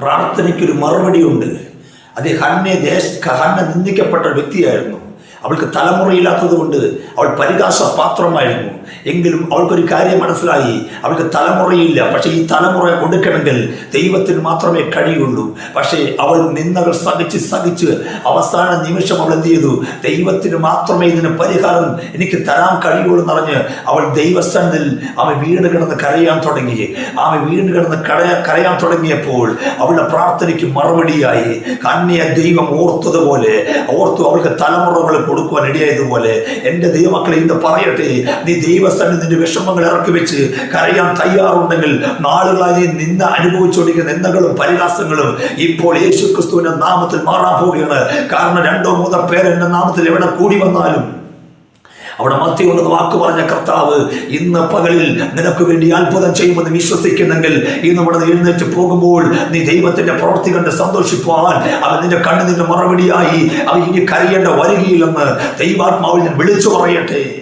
പ്രാർത്ഥനയ്ക്കൊരു മറുപടിയുണ്ട്. അത് ഹന്നെ ദേശ ഹന്ന നിന്ദിക്കപ്പെട്ട വ്യക്തിയായിരുന്നു. അവൾക്ക് തലമുറയില്ലാത്തത് കൊണ്ട് അവൾ പരിഹാസ പാത്രമായിരുന്നു എങ്കിലും അവൾക്കൊരു കാര്യം മനസ്സിലായി. അവൾക്ക് തലമുറയില്ല. പക്ഷേ ഈ തലമുറ കൊടുക്കണമെങ്കിൽ ദൈവത്തിന് മാത്രമേ കഴിയുള്ളൂ. പക്ഷേ അവൾ നിന്നകൾ സഹിച്ച് സഹിച്ച് അവസാന നിമിഷം അവൾ എന്ത് ചെയ്തു? ദൈവത്തിന് മാത്രമേ ഇതിന് പരിഹാരം എനിക്ക് തരാൻ കഴിയുള്ളൂ എന്നറിഞ്ഞ് അവൾ ദൈവസ്ഥാനത്തിൽ അവൻ വീട് കിടന്ന് കരയാൻ തുടങ്ങി. അവൻ വീട് കിടന്ന് കരയാ കരയാൻ തുടങ്ങിയപ്പോൾ അവളുടെ പ്രാർത്ഥനയ്ക്ക് മറുപടിയായി കന്യ ദൈവം ഓർത്തതുപോലെ ഓർത്തു അവൾക്ക് തലമുറകൾ കൊടുക്കുവാൻ ഇടയായതുപോലെ എന്റെ ദൈവമക്കളെ ഇന്ന് പറയട്ടെ നീ ദൈവസ്ഥാനം നിന്റെ വിഷമങ്ങൾ ഇറക്കി വെച്ച് കരയാൻ തയ്യാറുണ്ടെങ്കിൽ നാളുകളായി നിന്ന് അനുഭവിച്ചുകൊണ്ടിരിക്കുന്ന നിന്ദകളും പരിഹാസങ്ങളും ഇപ്പോൾ യേശു ക്രിസ്തുവിന്റെ നാമത്തിൽ മാറാൻ പോവുകയാണ്. കാരണം രണ്ടോ മൂന്നോ പേരെ നാമത്തിൽ എവിടെ കൂടി വന്നാലും അവിടെ മധ്യമുണ്ടെന്ന് വാക്ക് പറഞ്ഞ കർത്താവ് ഇന്ന് പകലിൽ നിനക്ക് വേണ്ടി അത്ഭുതം ചെയ്യുമെന്ന് വിശ്വസിക്കുന്നെങ്കിൽ ഇന്ന് ഇവിടെ എഴുന്നേറ്റ് പോകുമ്പോൾ നീ ദൈവത്തിന്റെ പ്രവൃത്തി കണ്ട് സന്തോഷിപ്പാൻ. അവൻ നിന്റെ കണ്ണിന് മറുപടിയായി അവൻ ഇനി കരയേണ്ട വരികയില്ലെന്ന് ദൈവാത്മാവിൽ ഞാൻ വിളിച്ചു പറയട്ടെ.